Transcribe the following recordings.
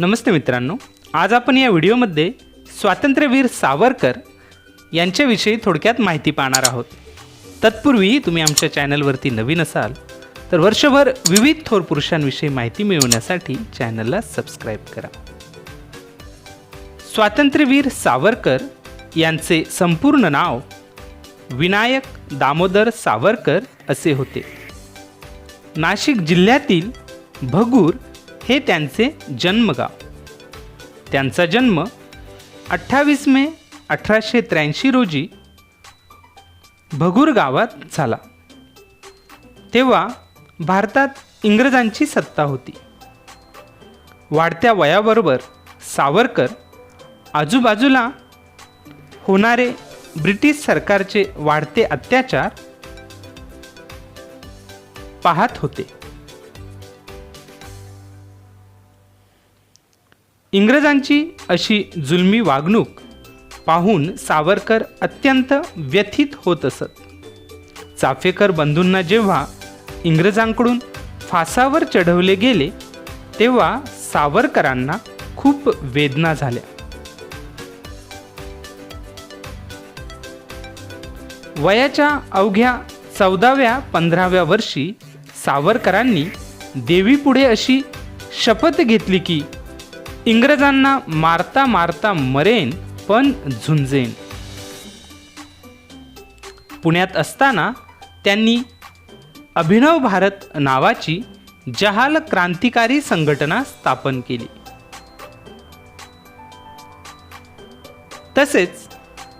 नमस्ते मित्रांनो. आज आपण या व्हिडिओमध्ये स्वातंत्र्यवीर सावरकर यांच्याविषयी थोडक्यात माहिती पाहणार आहोत. तत्पूर्वी तुम्ही आमच्या चॅनलवरती नवीन असाल तर वर्षभर विविध थोर पुरुषांविषयी माहिती मिळवण्यासाठी चॅनलला सबस्क्राईब करा. स्वातंत्र्यवीर सावरकर यांचे संपूर्ण नाव विनायक दामोदर सावरकर असे होते. नाशिक जिल्ह्यातील भगूर हे त्यांचे जन्मगाव. त्यांचा जन्म अठ्ठावीस मे अठराशे त्र्याऐंशी रोजी भगूर गावात झाला. तेव्हा भारतात इंग्रजांची सत्ता होती. वाढत्या वयाबरोबर सावरकर आजूबाजूला होणारे ब्रिटिश सरकारचे वाढते अत्याचार पाहत होते. इंग्रजांची अशी जुलमी वागणूक पाहून सावरकर अत्यंत व्यथित होत असत. चाफेकर बंधूंना जेव्हा इंग्रजांकडून फासावर चढवले गेले तेव्हा सावरकरांना खूप वेदना झाल्या. वयाच्या अवघ्या चौदाव्या पंधराव्या वर्षी सावरकरांनी देवीपुढे अशी शपथ घेतली की इंग्रजांना मारता मारता मरेन पण झुंजेन. पुण्यात असताना त्यांनी अभिनव भारत नावाची जहाल क्रांतिकारी संघटना स्थापन केली. तसेच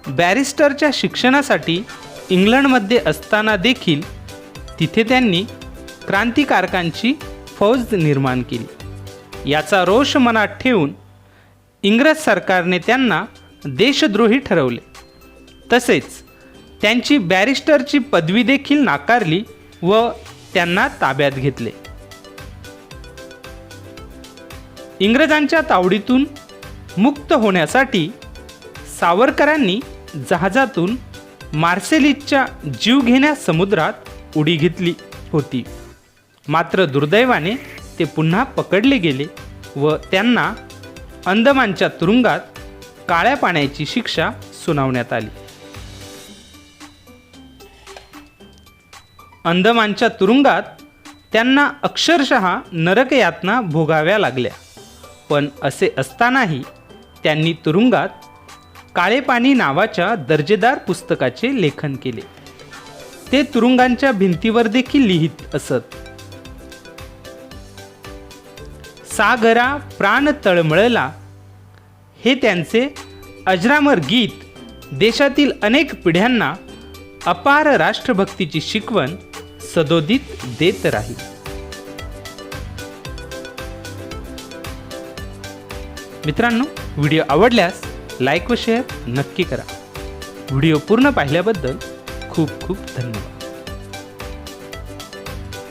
बॅरिस्टरच्या शिक्षणासाठी इंग्लंडमध्ये असताना देखील तिथे त्यांनी क्रांतिकारकांची फौज निर्माण केली. याचा रोष मनात ठेवून इंग्रज सरकारने त्यांना देशद्रोही ठरवले. तसेच त्यांची बॅरिस्टरची पदवी देखील नाकारली व त्यांना ताब्यात घेतले. इंग्रजांच्या तावडीतून मुक्त होण्यासाठी सावरकरांनी जहाजातून मार्सेलिसच्या जीवघेण्या समुद्रात उडी घेतली होती. मात्र दुर्दैवाने ते पुन्हा पकडले गेले व त्यांना अंदमानच्या तुरुंगात काळ्या पाण्याची शिक्षा सुनावण्यात आली. अंदमानच्या तुरुंगात त्यांना अक्षरशः नरकयातना भोगाव्या लागल्या. पण असे असतानाही त्यांनी तुरुंगात काळेपाणी नावाच्या दर्जेदार पुस्तकाचे लेखन केले. ते तुरुंगांच्या भिंतीवर देखील लिहित असत. सागरा प्राण तळमळला. हे त्यांचे अजरामर गीत देशातील अनेक पिढ्यांना अपार राष्ट्रभक्तीची शिकवण सदोदित देत राहील. मित्रांनो व्हिडिओ आवडल्यास लाईक व शेअर नक्की करा. व्हिडिओ पूर्ण पाहिल्याबद्दल खूप खूप धन्यवाद.